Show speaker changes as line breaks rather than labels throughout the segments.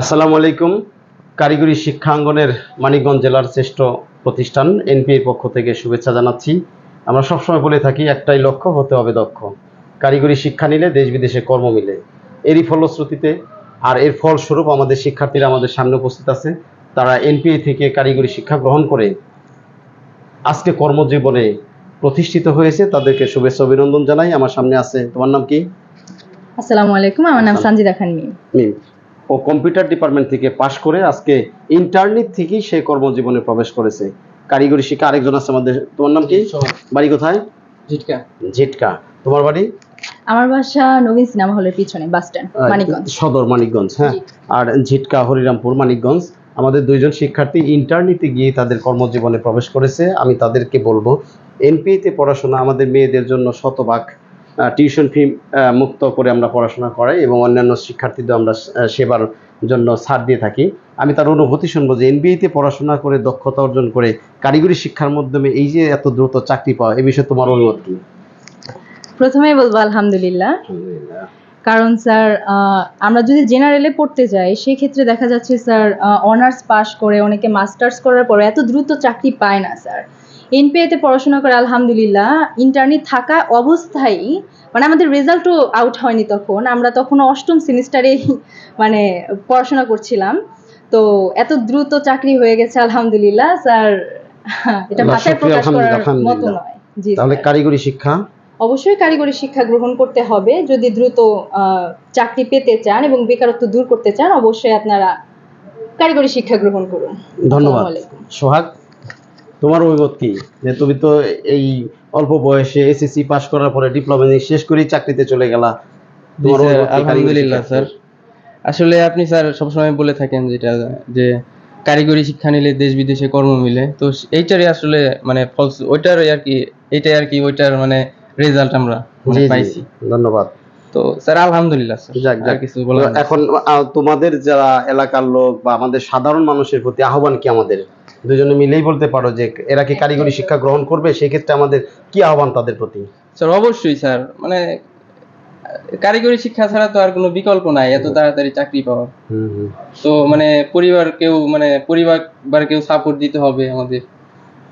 আসসালামু আলাইকুম। কারিগরি শিক্ষাঙ্গনের মানিকগঞ্জ জেলার শ্রেষ্ঠ প্রতিষ্ঠান এনপিএর পক্ষ থেকে শুভেচ্ছা জানাচ্ছি। আমরা সবসময় বলে থাকি একটাই লক্ষ্য হতে হবে দক্ষ। কারিগরি শিক্ষা নিলে দেশ বিদেশে কর্ম মিলে। এরই ফলশ্রুতিতে আর এর ফলস্বরূপ আমাদের শিক্ষার্থীরা আমাদের সামনে উপস্থিত আছে। তারা এনপিএ থেকে কারিগরি শিক্ষা গ্রহণ করে আজকে কর্মজীবনে প্রতিষ্ঠিত হয়েছে। তাদেরকে শুভেচ্ছা অভিনন্দন জানাই। আমার সামনে আছে তোমার নাম কি?
আসসালামু আলাইকুম। আমার নাম সানজিদা খান মিম।
মিম। ও কম্পিউটার ডিপার্টমেন্ট থেকে পাশ করে আজকে ইন্টারনেট থেকেই সে কর্মজীবনে প্রবেশ করেছে। কারিগরি শিক্ষা আরেকজন আছে আমাদের। তোমার নাম কি? বাড়ি কোথায়?
ঝিটকা।
ঝিটকা। তোমার বাড়ি?
আমার বাসা নবীন সিনেমা হলের পিছনে বাস স্ট্যান্ড মানিকগঞ্জ।
সদর মানিকগঞ্জ হ্যাঁ। আর ঝিটকা হরিরামপুর মানিকগঞ্জ। আমাদের দুইজন শিক্ষার্থী ইন্টারনেটে গিয়ে তাদের কর্মজীবনে প্রবেশ করেছে। আমি তাদেরকে বলব এনপিএতে পড়াশোনা আমাদের মেয়েদের জন্য শতভাগ টিউশন ফি মুক্ত করে আমরা পড়াশোনা করাই এবং অন্যান্য শিক্ষার্থীদের আমরা সেবার জন্য ছাড় দিয়ে থাকি। আমি তার অনুভূতি শুনব যে এনবিএতে পড়াশোনা করে দক্ষতা অর্জন করে কারিগরি শিক্ষার মাধ্যমে এই যে এত দ্রুত চাকরি পাওয়া এ বিষয়ে তোমার অভিমত কি?
প্রথমেই বলব আলহামদুলিল্লাহ। কারণ স্যার আমরা যদি জেনারেলে পড়তে যাই সেক্ষেত্রে দেখা যাচ্ছে স্যার অনার্স পাস করে অনেকে মাস্টার্স করার পরে এত দ্রুত চাকরি পায় না স্যার। এনপিএতে পড়াশোনা করে আলহামদুলিল্লাহ। ইন্টারনেট থাকা অবস্থায় মানে আমাদের রেজাল্টও আউট হয়নি তখন। আমরা তখন অষ্টম সেমিস্টারে মানে পড়াশোনা করছিলাম। তো এত দ্রুত চাকরি হয়ে গেছে আলহামদুলিল্লাহ। স্যার এটা ভাষায় প্রকাশ করার মতো নয়। জি
তাহলে কারিগরি শিক্ষা?
অবশ্যই কারিগরি শিক্ষা গ্রহণ করতে হবে। যদি দ্রুত চাকরি পেতে চান এবং বেকারত্ব দূর করতে চান অবশ্যই আপনারা কারিগরি শিক্ষা গ্রহণ করুন।
ধন্যবাদ। সোহাগ তোমার অভিমত কি? যে তুমি তো এই অল্প বয়সে এসএসসি পাশ করার পরে ডিপ্লোমা নিয়ে শেষ করেই চাকরিতে চলে গেলা। তোমার
আলহামদুলিল্লাহ স্যার। আসলে আপনি স্যার সবসময় বলে থাকেন যেটা যে কারিগরি শিক্ষা নিলে দেশ বিদেশে কর্ম মিলে। তো এইটারই আসলে মানে ফলস ওইটার আর কি এইটাই আর কি ওইটার মানে রেজাল্ট আমরা মানে পাইছি।
ধন্যবাদ।
তো স্যার আলহামদুলিল্লাহ স্যার।
যাক যাক।
কিছু বলার
এখন তোমাদের যারা এলাকার লোক বা আমাদের সাধারণ মানুষের প্রতি আহ্বান কি আমাদের? দুজনে মিলেই বলতে পারো যে এরা কি কারিগরি শিক্ষা গ্রহণ করবে? সেক্ষেত্রে আমাদের কি আহ্বান তাদের প্রতি?
স্যার অবশ্যই স্যার। মানে কারিগরি শিক্ষা ছাড়া তো আর কোনো বিকল্প নাই এত তাড়াতাড়ি চাকরি পাওয়ার। তো মানে পরিবার কেউ মানে পরিবার কেউ সাপোর্ট দিতে হবে আমাদের।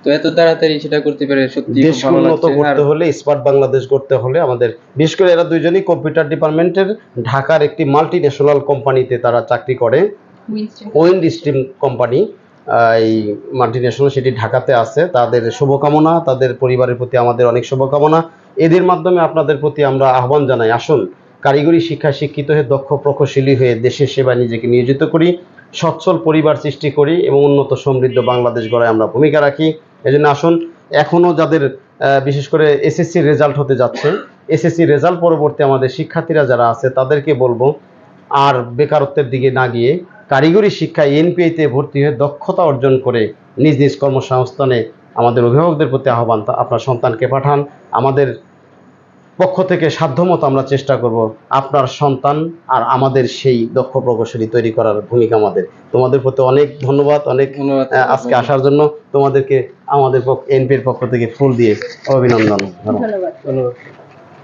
তো এত তাড়াতাড়ি সেটা করতে পেরে সত্যি
দেশ উন্নত করতে হলে স্মার্ট বাংলাদেশ করতে হলে আমাদের বিশেষ করে এরা দুইজনই কম্পিউটার ডিপার্টমেন্টের ঢাকার একটি মাল্টি ন্যাশনাল কোম্পানিতে তারা চাকরি করে। ওয়েন্ড স্ট্রিম কোম্পানি এই মাল্টি ন্যাশনাল সেটি ঢাকাতে আছে। তাদের শুভকামনা তাদের পরিবারের প্রতি আমাদের অনেক শুভকামনা। এদের মাধ্যমে আপনাদের প্রতি আমরা আহ্বান জানাই আসুন কারিগরি শিক্ষায় শিক্ষিত হয়ে দক্ষ প্রকৌশলী হয়ে দেশের সেবায় নিজেকে নিয়োজিত করি সচ্ছল পরিবার সৃষ্টি করি এবং উন্নত সমৃদ্ধ বাংলাদেশ গড়ায় আমরা ভূমিকা রাখি। এজন্য আসুন এখনও যাদের বিশেষ করে এসএসসি রেজাল্ট হতে যাচ্ছে, এসএসসি রেজাল্ট পরবর্তী আমাদের শিক্ষার্থীরা যারা আছে, তাদেরকে বলব, আর বেকারত্বের দিকে না গিয়ে কারিগরি শিক্ষা এনপিআইতে ভর্তি হয়ে দক্ষতা অর্জন করে নিজ নিজ কর্মসংস্থানে আমাদের অভিভাবকদের প্রতি আহ্বান। আপনার সন্তানকে পাঠান, আমাদের পক্ষ থেকে সাধ্যমতো আমরা চেষ্টা করব আপনার সন্তান আর আমাদের সেই দক্ষ প্রকৌশলী তৈরি করার ভূমিকা আমাদের। তোমাদের প্রতি অনেক ধন্যবাদ অনেক আজকে আসার জন্য তোমাদেরকে আমাদের এনপির পক্ষ থেকে ফুল দিয়ে অভিনন্দন।
ধন্যবাদ।
ধন্যবাদ।